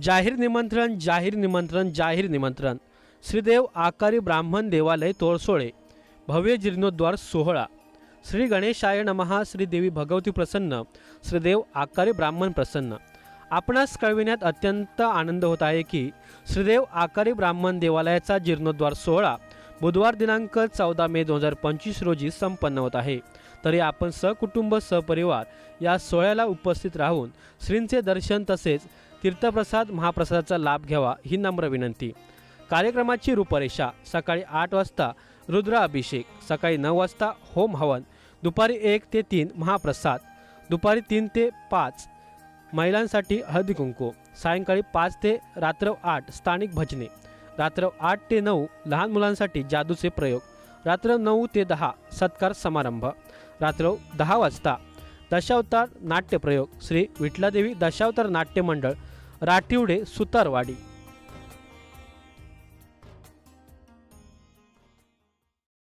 जाहीर निमंत्रण जाहीर निमंत्रण जाहीर निमंत्रण. श्रीदेव आकारी ब्राह्मण देवालय तोळसोळे. भव्य जीर्णोद्वार सोहळा. श्री गणेशाय नमहा श्रीदेवी भगवती प्रसन्न श्रीदेव आकारी ब्राह्मण प्रसन्न. आपणास कळविण्यात अत्यंत आनंद होत आहे की श्रीदेव आकारी ब्राह्मण देवालयाचा जीर्णोद्वार सोहळा बुधवार दिनांक चौदा मे दोन हजार पंचवीस रोजी संपन्न होत आहे. तरी आपण सकुटुंब सपरिवार या सोहळ्याला उपस्थित राहून श्रींचे दर्शन तसेच तीर्थप्रसाद महाप्रसादाचा लाभ घ्यावा ही नम्र विनंती. कार्यक्रमाची रूपरेषा सकाळी आठ वाजता रुद्राभिषेक सकाळी नऊ वाजता होम हवन दुपारी एक ते तीन महाप्रसाद दुपारी तीन ते पाच महिलांसाठी हळदी कुंकू सायंकाळी पाच ते रात्र आठ स्थानिक भजने. रात्र आठ ते नऊ लहान मुलांसाठी जादूचे प्रयोग. रात्र नऊ ते दहा सत्कार समारंभ. रात्र दहा वाजता दशावतार नाट्यप्रयोग श्री विठलादेवी दशावतार नाट्य मंडळ राठिवडे सुतारवाडी.